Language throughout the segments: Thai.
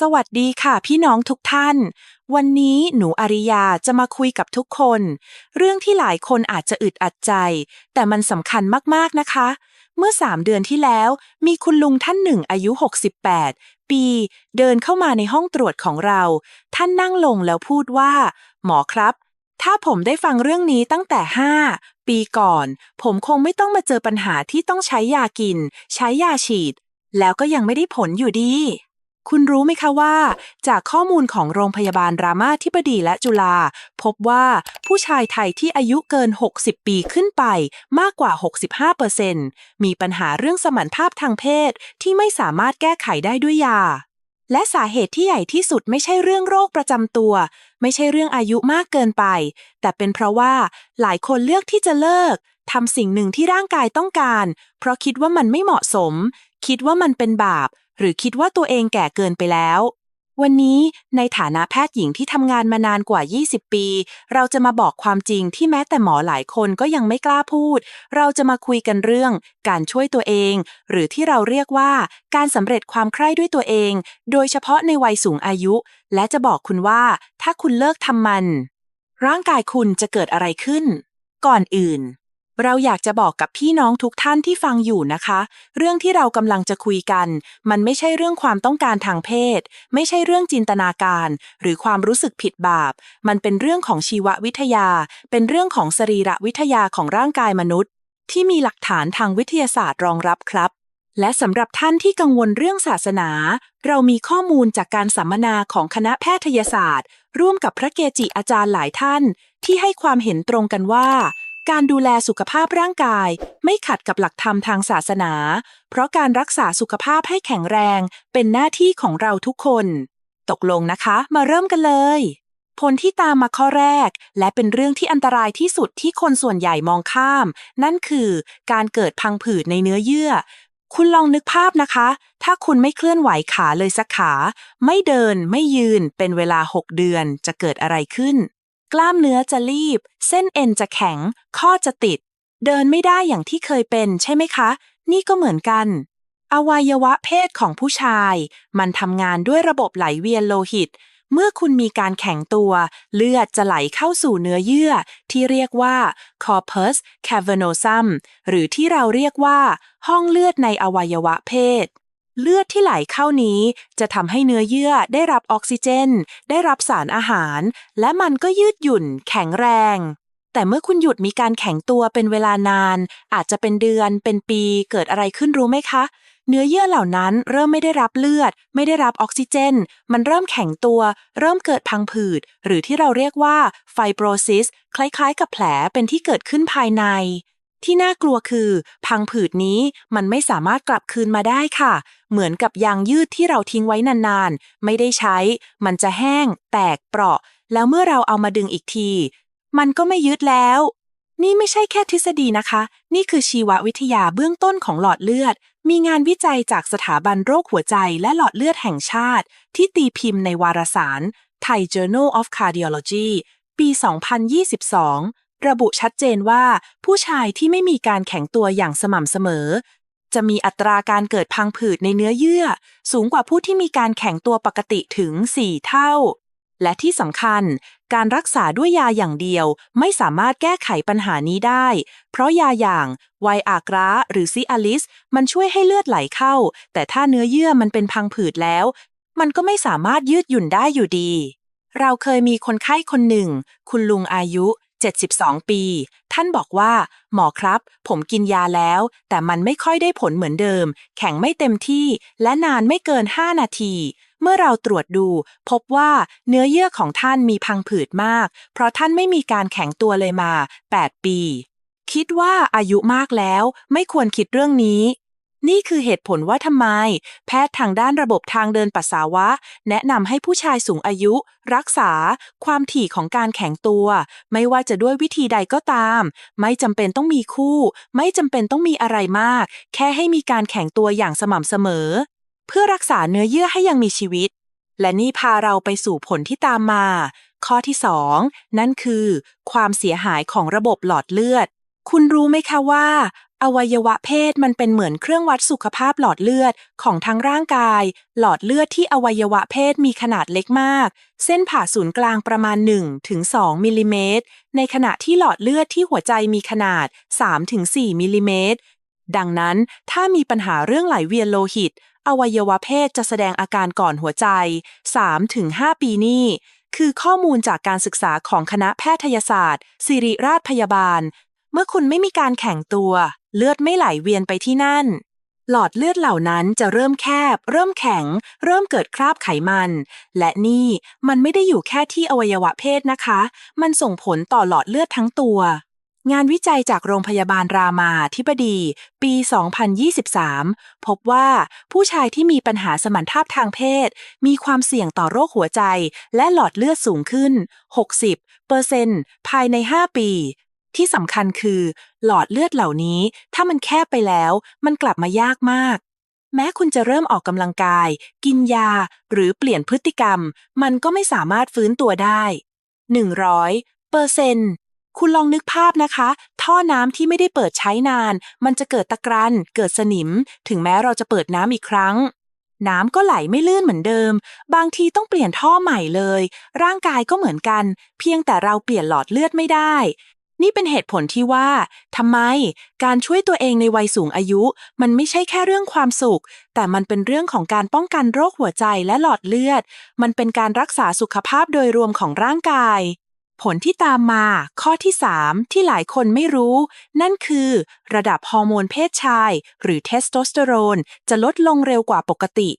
สวัสดีค่ะพี่น้องทุกท่าน วันนี้หนูอาริยาจะมาคุยกับทุกคน เรื่องที่หลายคนอาจจะอึดอัดใจ แต่มันสำคัญมากๆนะคะ เมื่อสามเดือนที่แล้วมีคุณลุงท่านหนึ่งอายุ 68 ปี เดินเข้ามาในห้องตรวจของเรา ท่านนั่งลงแล้วพูดว่า หมอครับ ถ้าผมได้ฟังเรื่องนี้ตั้งแต่ 5 ปีก่อน ผมคงไม่ต้องมาเจอปัญหาที่ต้องใช้ยากิน ใช้ยาฉีด แล้วก็ยังไม่ได้ผลอยู่ดี คุณรู้ไหมคะว่า จากข้อมูลของโรงพยาบาลรามาธิบดีและจุฬาพบว่าผู้ชายไทยที่อายุเกิน 60 ปีขึ้นไปมากกว่า 65%มีปัญหาเรื่องสมรรถภาพทางเพศที่ไม่สามารถแก้ไขได้ด้วยยา และสาเหตุที่ใหญ่ที่สุดไม่ใช่เรื่องโรคประจำตัว ไม่ใช่เรื่องอายุมากเกินไป แต่เป็นเพราะว่าหลายคนเลือกที่จะเลิกทำสิ่งหนึ่งที่ร่างกายต้องการ เพราะคิดว่ามันไม่เหมาะสม คิดว่ามันเป็นบาป หรือคิดว่าตัวเองแก่เกินไปแล้ว วันนี้ในฐานะแพทย์หญิงที่ทำงานมานานกว่า 20 ปี เราจะมาบอกความจริงที่แม้แต่หมอหลายคนก็ยังไม่กล้าพูด เราจะมาคุยกันเรื่อง การช่วยตัวเอง หรือที่เราเรียกว่า การสำเร็จความใคร่ด้วยตัวเอง โดยเฉพาะในวัยสูงอายุ และจะบอกคุณว่า ถ้าคุณเลิกทำมัน ร่างกายคุณจะเกิดอะไรขึ้น ก่อนอื่น เราอยากจะบอกกับพี่น้องทุกท่านที่ฟังอยู่นะคะ เรื่องที่เรากำลังจะคุยกัน มันไม่ใช่เรื่องความต้องการทางเพศ ไม่ใช่เรื่องจินตนาการ หรือความรู้สึกผิดบาป มันเป็นเรื่องของชีววิทยา เป็นเรื่องของสรีระวิทยาของร่างกายมนุษย์ ที่มีหลักฐานทางวิทยาศาสตร์รองรับครับ และสำหรับท่านที่กังวลเรื่องศาสนา เรามีข้อมูลจากการสัมมนาของคณะแพทยศาสตร์ ร่วมกับพระเกจิอาจารย์หลายท่าน ที่ให้ความเห็นตรงกันว่า การดูแลสุขภาพร่างกาย ไม่ขัดกับหลักธรรมทางศาสนา เพราะการรักษาสุขภาพให้แข็งแรง เป็นหน้าที่ของเราทุกคน ตกลงนะคะ มาเริ่มกันเลย ผลที่ตามมาข้อแรก และเป็นเรื่องที่อันตรายที่สุดที่คนส่วนใหญ่มองข้าม นั่นคือ การเกิดพังผืดในเนื้อเยื่อ คุณลองนึกภาพนะคะ ถ้าคุณไม่เคลื่อนไหวขาเลยสักขา ไม่เดิน ไม่ยืน เป็นเวลา 6 เดือน จะเกิดอะไรขึ้น กล้ามเนื้อจะรีบ เส้นเอ็นจะแข็ง ข้อจะติด เดินไม่ได้อย่างที่เคยเป็นใช่ไหมคะ นี่ก็เหมือนกัน อวัยวะเพศของผู้ชาย มันทำงานด้วยระบบไหลเวียนโลหิต เมื่อคุณมีการแข็งตัว เลือดจะไหลเข้าสู่เนื้อเยื่อ ที่เรียกว่า corpus cavernosum หรือที่เราเรียกว่า ห้องเลือดในอวัยวะเพศ เลือดที่ไหลเข้านี้จะทำให้เนื้อเยื่อได้รับออกซิเจน ได้รับสารอาหาร และมันก็ยืดหยุ่น แข็งแรง แต่เมื่อคุณหยุดมีการแข็งตัวเป็นเวลานาน อาจจะเป็นเดือน เป็นปี เกิดอะไรขึ้นรู้ไหมคะ เนื้อเยื่อเหล่านั้นเริ่มไม่ได้รับเลือด ไม่ได้รับออกซิเจน มันเริ่มแข็งตัว เริ่มเกิดพังผืด หรือที่เราเรียกว่าไฟโบรซิส คล้ายๆ กับแผลเป็นที่เกิดขึ้นภายใน ที่น่ากลัวคือ พังผืดนี้มันไม่สามารถกลับคืนมาได้ค่ะ เหมือนกับยางยืดที่เราทิ้งไว้นานๆ ไม่ได้ใช้ มันจะแห้ง แตกเปราะ แล้วเมื่อเราเอามาดึงอีกที มันก็ไม่ยืดแล้ว นี่ไม่ใช่แค่ทฤษฎีนะคะ นี่คือชีววิทยาเบื้องต้นของหลอดเลือด มีงานวิจัยจากสถาบันโรคหัวใจและหลอดเลือดแห่งชาติ ที่ตีพิมพ์ในวารสาร Thai Journal of Cardiology ปี 2022 ระบุชัดเจนว่า ผู้ชายที่ไม่มีการแข็งตัวอย่างสม่ำเสมอ จะมีอัตราการเกิดพังผืดในเนื้อเยื่อ สูงกว่าผู้ที่มีการแข็งตัวปกติถึง 4 เท่า และที่สำคัญ การรักษาด้วยยาอย่างเดียวไม่สามารถแก้ไขปัญหานี้ได้ เพราะยาอย่างไวอากราหรือซิอาลิส มันช่วยให้เลือดไหลเข้า แต่ถ้าเนื้อเยื่อมันเป็นพังผืดแล้ว มันก็ไม่สามารถยืดหยุ่นได้อยู่ดีเราเคยมีคนไข้คนหนึ่ง คุณลุงอายุ 72 ปี ท่านบอกว่า หมอครับ ผมกินยาแล้ว แต่มันไม่ค่อยได้ผลเหมือนเดิม แข็งไม่เต็มที่ และนานไม่เกิน 5 นาที เมื่อเราตรวจดู พบว่าเนื้อเยื่อของท่านมีพังผืดมาก เพราะท่านไม่มีการแข็งตัวเลยมา 8 ปี คิดว่าอายุมากแล้ว ไม่ควรคิดเรื่องนี้ นี่คือเหตุผลว่าทำไม แพทย์ทางด้านระบบทางเดินปัสสาวะ แนะนำให้ผู้ชายสูงอายุ รักษา ความถี่ของการแข็งตัว ไม่ว่าจะด้วยวิธีใดก็ตาม ไม่จำเป็นต้องมีคู่ ไม่จำเป็นต้องมีอะไรมาก แค่ให้มีการแข็งตัวอย่างสม่ำเสมอ เพื่อรักษาเนื้อเยื่อให้ยังมีชีวิต และนี่พาเราไปสู่ผลที่ตามมา ข้อที่ 2 นั่นคือ ความเสียหายของระบบหลอดเลือดคุณรู้ไหมคะว่า อวัยวะเพศมันเป็นเหมือนเครื่องวัดสุขภาพหลอดเลือดของทั้งร่างกาย หลอดเลือดที่อวัยวะเพศมีขนาดเล็กมาก เส้นผ่าศูนย์กลางประมาณ1ถึง2มิลลิเมตร ในขณะที่หลอดเลือดที่หัวใจมีขนาด3ถึง4มิลลิเมตร ดังนั้นถ้ามีปัญหาเรื่องไหลเวียนโลหิต อวัยวะเพศจะแสดงอาการก่อนหัวใจ3ถึง5ปีนี้คือข้อมูลจากการศึกษาของคณะแพทยศาสตร์ ศิริราชพยาบาล เมื่อคุณไม่มีการแข่งตัว เลือดไม่ไหลเวียนไปที่นั่น หลอดเลือดเหล่านั้นจะเริ่มแคบ เริ่มแข็ง เริ่มเกิดคราบไขมัน และนี่มันไม่ได้อยู่แค่ที่อวัยวะเพศนะคะ มันส่งผลต่อหลอดเลือดทั้งตัว งานวิจัยจากโรงพยาบาลรามาธิบดี ปี 2023 พบว่าผู้ชายที่มีปัญหาสมรรถภาพทางเพศ มีความเสี่ยงต่อโรคหัวใจ และหลอดเลือดสูงขึ้น 60เปอร์เซ็นต์ภายใน 5 ปี ที่สำคัญคือ หลอดเลือดเหล่านี้ ถ้ามันแคบไปแล้ว มันกลับมายากมาก แม้คุณจะเริ่มออกกำลังกาย กินยา หรือเปลี่ยนพฤติกรรม มันก็ไม่สามารถฟื้นตัวได้ 100เปอร์เซ็นต์คุณลองนึกภาพนะคะ ท่อน้ำที่ไม่ได้เปิดใช้นาน มันจะเกิดตะกรัน เกิดสนิม ถึงแม้เราจะเปิดน้ำอีกครั้งน้ำก็ไหลไม่ลื่นเหมือนเดิม บางทีต้องเปลี่ยนท่อใหม่เลย ร่างกายก็เหมือนกัน เพียงแต่เราเปลี่ยนหลอดเลือดไม่ได้ นี่เป็นเหตุผลที่ว่าทำไมการช่วยตัวเองในวัยสูงอายุ มันไม่ใช่แค่เรื่องความสุข แต่มันเป็นเรื่องของการป้องกันโรคหัวใจและหลอดเลือด มันเป็นการรักษาสุขภาพโดยรวมของร่างกาย ผลที่ตามมา ข้อที่ 3 ที่หลายคนไม่รู้ นั่นคือ ระดับฮอร์โมนเพศชาย หรือเทสโทสเตอโรน จะลดลงเร็วกว่าปกติ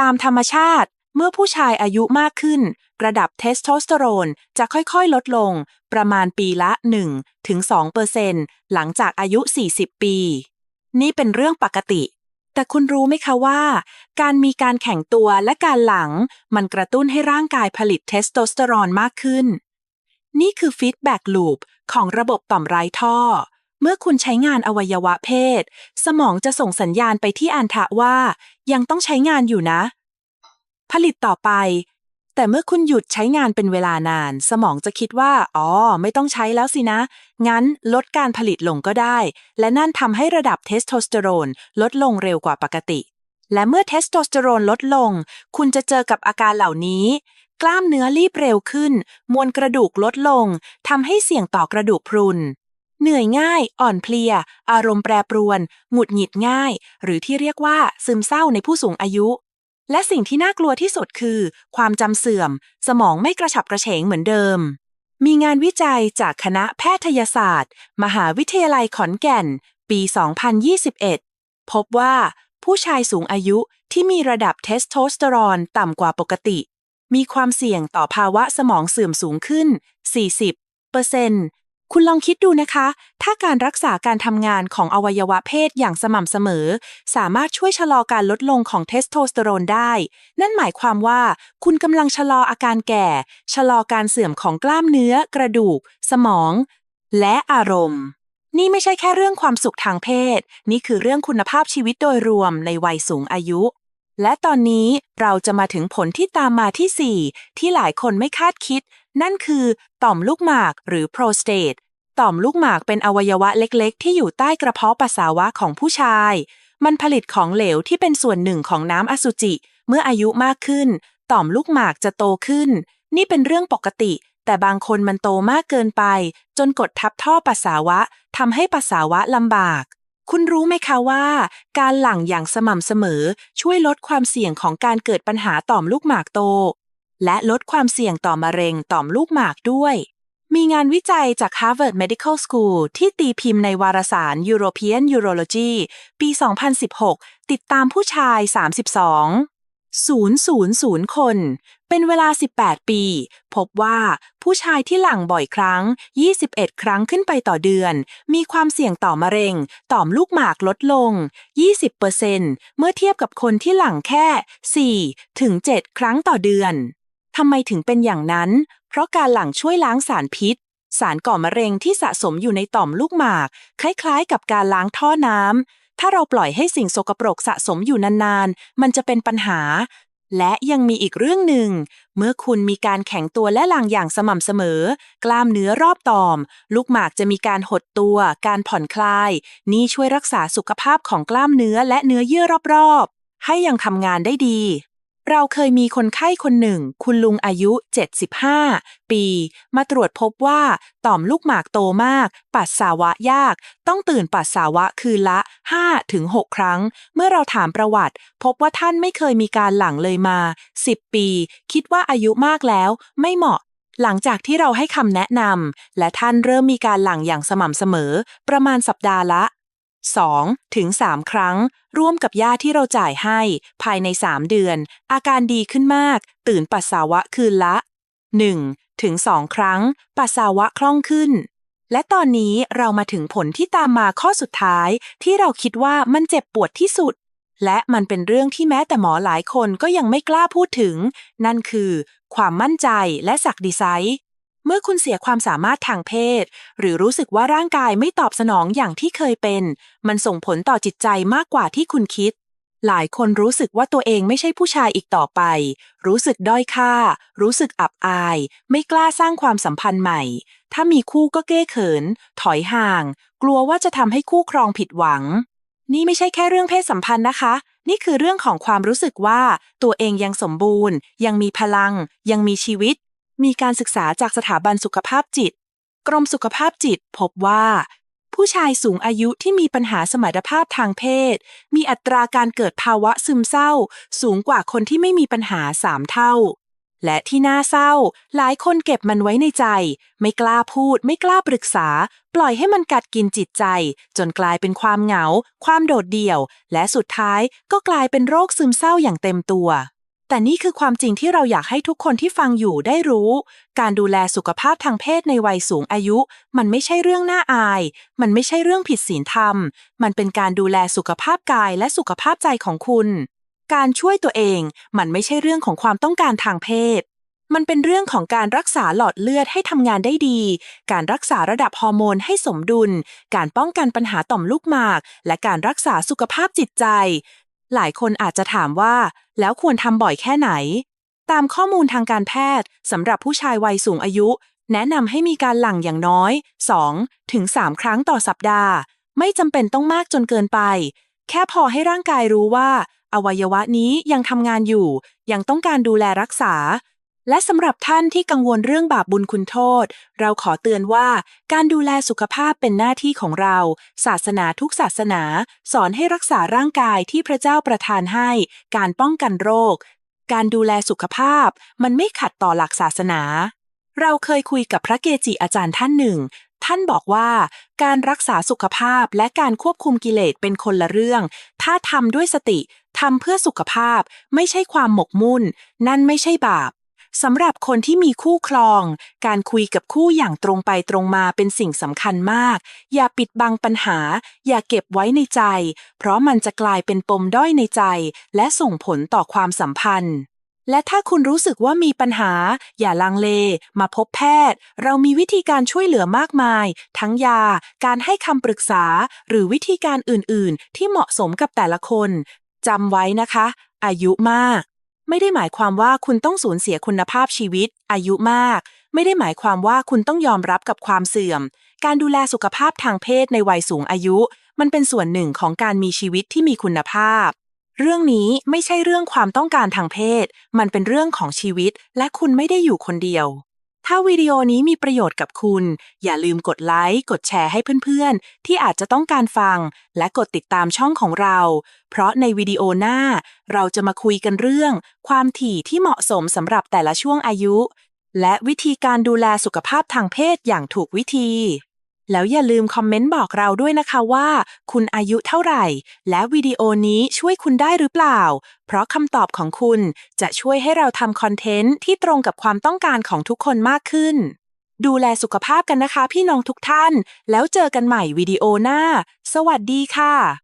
ตามธรรมชาติ เมื่อผู้ชายอายุมากขึ้น ระดับเทสโทสเตอโรนจะค่อยๆ ลดลง ประมาณปีละ1ถึง2เปอร์เซ็นต์หลังจากอายุ 40 ปี นี่เป็นเรื่องปกติ แต่คุณรู้ไหมคะว่า การมีการแข่งตัวและการหลัง มันกระตุ้นให้ร่างกายผลิตเทสโทสเตอโรนมากขึ้น นี่คือฟีดแบ็กลูปของระบบต่อมไร้ท่อ เมื่อคุณใช้งานอวัยวะเพศ สมองจะส่งสัญญาณไปที่อันทะว่า ยังต้องใช้งานอยู่นะ ผลิตต่อไป แต่เมื่อคุณหยุดใช้งานเป็นเวลานาน สมองจะคิดว่า อ๋อ ไม่ต้องใช้แล้วสินะ งั้นลดการผลิตลงก็ได้ และนั่นทำให้ระดับเทสโทสเตอโรนลดลงเร็วกว่าปกติ และเมื่อเทสโทสเตอโรนลดลง คุณจะเจอกับอาการเหล่านี้ กล้ามเนื้อรีบเร็วขึ้น มวลกระดูกลดลงทำให้เสี่ยงต่อกระดูกพรุนเหนื่อยง่าย อ่อนเพลีย อารมณ์แปรปรวน หงุดหงิดง่าย หรือที่เรียกว่าซึมเศร้าในผู้สูงอายุ และสิ่งที่น่ากลัวที่สุดคือ ความจำเสื่อม สมองไม่กระฉับกระเฉงเหมือนเดิม มีงานวิจัยจากคณะแพทยศาสตร์ มหาวิทยาลัยขอนแก่น ปี 2021 พบว่าผู้ชายสูงอายุที่มีระดับเทสโทสเตอโรนต่ำกว่าปกติ มีความเสี่ยงต่อภาวะสมองเสื่อมสูงขึ้น 40เปอร์เซ็นต์ คุณลองคิดดูนะคะ ถ้าการรักษาการทำงานของอวัยวะเพศอย่างสม่ำเสมอ สามารถช่วยชะลอการลดลงของเทสโทสเตอโรนได้ นั่นหมายความว่า คุณกำลังชะลออาการแก่ ชะลอการเสื่อมของกล้ามเนื้อ กระดูก สมอง และอารมณ์ นี่ไม่ใช่แค่เรื่องความสุขทางเพศ นี่คือเรื่องคุณภาพชีวิตโดยรวมในวัยสูงอายุ และตอนนี้เราจะมาถึงผลที่ตามมาที่ 4 ที่หลายคนไม่คาดคิด นั่นคือ ต่อมลูกหมากหรือ prostate ต่อมลูกหมากเป็นอวัยวะเล็กๆ ที่อยู่ใต้กระเพาะปัสสาวะของผู้ชาย มันผลิตของเหลวที่เป็นส่วนหนึ่งของน้ำอสุจิ เมื่ออายุมากขึ้น ต่อมลูกหมากจะโตขึ้น นี่เป็นเรื่องปกติ แต่บางคนมันโตมากเกินไป จนกดทับท่อปัสสาวะทำให้ปัสสาวะลำบาก คุณรู้ไหมคะว่า การหลั่งอย่างสม่ำเสมอ ช่วยลดความเสี่ยงของการเกิดปัญหาต่อมลูกหมากโต และลดความเสี่ยงต่อมะเร็งต่อมลูกหมากด้วย มีงานวิจัยจาก Harvard Medical School ที่ตีพิมพ์ในวารสาร European Urology ปี 2016 ติดตามผู้ชาย 32 000 คน เป็นเวลา 18 ปี พบว่าผู้ชายที่หลั่งบ่อยครั้ง 21 ครั้งขึ้นไปต่อเดือน มีความเสี่ยงต่อมะเร็ง ต่อมลูกหมากลดลง 20%เมื่อเทียบกับคนที่หลั่งแค่ 4 ถึง 7 ครั้งต่อเดือนทำไมถึงเป็นอย่างนั้น เพราะการหลั่งช่วยล้างสารพิษ สารก่อมะเร็งที่สะสมอยู่ในต่อมลูกหมาก คล้ายๆ กับการล้างท่อน้ำถ้าเราปล่อยให้สิ่งสกปรกสะสมอยู่นานๆ มันจะเป็นปัญหา และยังมีอีกเรื่องหนึ่ง เมื่อคุณมีการแข็งตัวและหลังอย่างสม่ำเสมอ กล้ามเนื้อรอบต่อม ลูกหมากจะมีการหดตัว การผ่อนคลาย นี่ช่วยรักษาสุขภาพของกล้ามเนื้อและเนื้อเยื่อรอบๆ ให้ยังทำงานได้ดี เราเคยมีคนไข้คนหนึ่ง คุณลุงอายุ 75 ปี มาตรวจพบว่า ต่อมลูกหมากโตมาก ปัสสาวะยาก ต้องตื่นปัสสาวะคืนละ 5-6 ครั้ง เมื่อเราถามประวัติ พบว่าท่านไม่เคยมีการหลังเลยมา 10 ปี คิดว่าอายุมากแล้ว ไม่เหมาะหลังจากที่เราให้คำแนะนำและท่านเริ่มมีการหลังอย่างสม่ำเสมอ ประมาณสัปดาห์ละ 2ถึง3ครั้ง ร่วมกับยาที่เราจ่ายให้ ภายใน 3 เดือน อาการดีขึ้นมาก ตื่นปัสสาวะคืนละ 1ถึง2ครั้ง ปัสสาวะคล่องขึ้น และตอนนี้เรามาถึงผลที่ตามมาข้อสุดท้าย ที่เราคิดว่ามันเจ็บปวดที่สุด และมันเป็นเรื่องที่แม้แต่หมอหลายคนก็ยังไม่กล้าพูดถึง นั่นคือ ความมั่นใจและศักดิไซส์ เมื่อคุณเสียความสามารถทางเพศ หรือรู้สึกว่าร่างกายไม่ตอบสนองอย่างที่เคยเป็น มันส่งผลต่อจิตใจมากกว่าที่คุณคิด หลายคนรู้สึกว่าตัวเองไม่ใช่ผู้ชายอีกต่อไป รู้สึกด้อยค่า รู้สึกอับอาย ไม่กล้าสร้างความสัมพันธ์ใหม่ ถ้ามีคู่ก็เก้เขิน ถอยห่าง กลัวว่าจะทำให้คู่ครองผิดหวัง นี่ไม่ใช่แค่เรื่องเพศสัมพันธ์นะคะ นี่คือเรื่องของความรู้สึกว่า ตัวเองยังสมบูรณ์ ยังมีพลัง ยังมีชีวิต มีการศึกษาจากสถาบันสุขภาพจิต กรมสุขภาพจิตพบว่า ผู้ชายสูงอายุที่มีปัญหาสมรรถภาพทางเพศ มีอัตราการเกิดภาวะซึมเศร้า สูงกว่าคนที่ไม่มีปัญหาสามเท่า และที่น่าเศร้า หลายคนเก็บมันไว้ในใจ ไม่กล้าพูด ไม่กล้าปรึกษา ปล่อยให้มันกัดกินจิตใจ จนกลายเป็นความเหงา ความโดดเดี่ยว และสุดท้ายก็กลายเป็นโรคซึมเศร้าอย่างเต็มตัว แต่นี่คือความจริงที่เราอยากให้ทุกคนที่ฟังอยู่ได้รู้ การดูแลสุขภาพทางเพศในวัยสูงอายุ มันไม่ใช่เรื่องน่าอาย มันไม่ใช่เรื่องผิดศีลธรรม มันเป็นการดูแลสุขภาพกายและสุขภาพใจของคุณ การช่วยตัวเอง มันไม่ใช่เรื่องของความต้องการทางเพศ มันเป็นเรื่องของการรักษาหลอดเลือดให้ทำงานได้ดี การรักษาระดับฮอร์โมนให้สมดุล การป้องกันปัญหาต่อมลูกหมาก และการรักษาสุขภาพจิตใจ หลายคนอาจจะถามว่า แล้วควรทำบ่อยแค่ไหน ตามข้อมูลทางการแพทย์สำหรับผู้ชายวัยสูงอายุ แนะนำให้มีการหลั่งอย่างน้อย 2 ถึง 3 ครั้งต่อสัปดาห์ ไม่จำเป็นต้องมากจนเกินไป แค่พอให้ร่างกายรู้ว่า อวัยวะนี้ยังทำงานอยู่ ยังต้องการดูแลรักษา และสำหรับท่านที่กังวลเรื่องบาปบุญคุณโทษ เราขอเตือนว่าการดูแลสุขภาพเป็นหน้าที่ของเรา ศาสนาทุกศาสนา สอนให้รักษาร่างกายที่พระเจ้าประทานให้ การป้องกันโรค การดูแลสุขภาพ มันไม่ขัดต่อหลักศาสนา เราเคยคุยกับพระเกจิอาจารย์ท่านหนึ่ง ท่านบอกว่า การรักษาสุขภาพและการควบคุมกิเลสเป็นคนละเรื่อง ถ้าทำด้วยสติทำเพื่อสุขภาพ ไม่ใช่ความหมกมุ่น นั่นไม่ใช่บาป สำหรับคนที่มีคู่ครอง การคุยกับคู่อย่างตรงไปตรงมาเป็นสิ่งสำคัญมาก อย่าปิดบังปัญหา อย่าเก็บไว้ในใจ เพราะมันจะกลายเป็นปมด้อยในใจ และส่งผลต่อความสัมพันธ์ และถ้าคุณรู้สึกว่ามีปัญหา อย่าลังเล มาพบแพทย์ เรามีวิธีการช่วยเหลือมากมาย ทั้งยา การให้คำปรึกษา หรือวิธีการอื่น ๆ ที่เหมาะสมกับแต่ละคนจำไว้นะคะ อายุมาก ไม่ได้หมายความว่าคุณต้องสูญเสียคุณภาพชีวิต อายุมาก ไม่ได้หมายความว่าคุณต้องยอมรับกับความเสื่อม การดูแลสุขภาพทางเพศในวัยสูงอายุ มันเป็นส่วนหนึ่งของการมีชีวิตที่มีคุณภาพ เรื่องนี้ไม่ใช่เรื่องความต้องการทางเพศ มันเป็นเรื่องของชีวิต และคุณไม่ได้อยู่คนเดียว ถ้าวิดีโอนี้มีประโยชน์กับคุณ อย่าลืมกดไลค์กดแชร์ให้เพื่อนๆ ที่อาจจะต้องการฟัง และกดติดตามช่องของเรา เพราะในวิดีโอหน้า เราจะมาคุยกันเรื่อง ความถี่ที่เหมาะสมสำหรับแต่ละช่วงอายุ และวิธีการดูแลสุขภาพทางเพศอย่างถูกวิธี แล้วอย่าลืมคอมเมนต์บอกเราด้วยนะคะว่า คุณอายุเท่าไหร่ และวิดีโอนี้ช่วยคุณได้หรือเปล่า เพราะคำตอบของคุณจะช่วยให้เราทำคอนเทนต์ที่ตรงกับความต้องการของทุกคนมากขึ้น ดูแลสุขภาพกันนะคะ พี่น้องทุกท่าน แล้วเจอกันใหม่วิดีโอหน้า สวัสดีค่ะ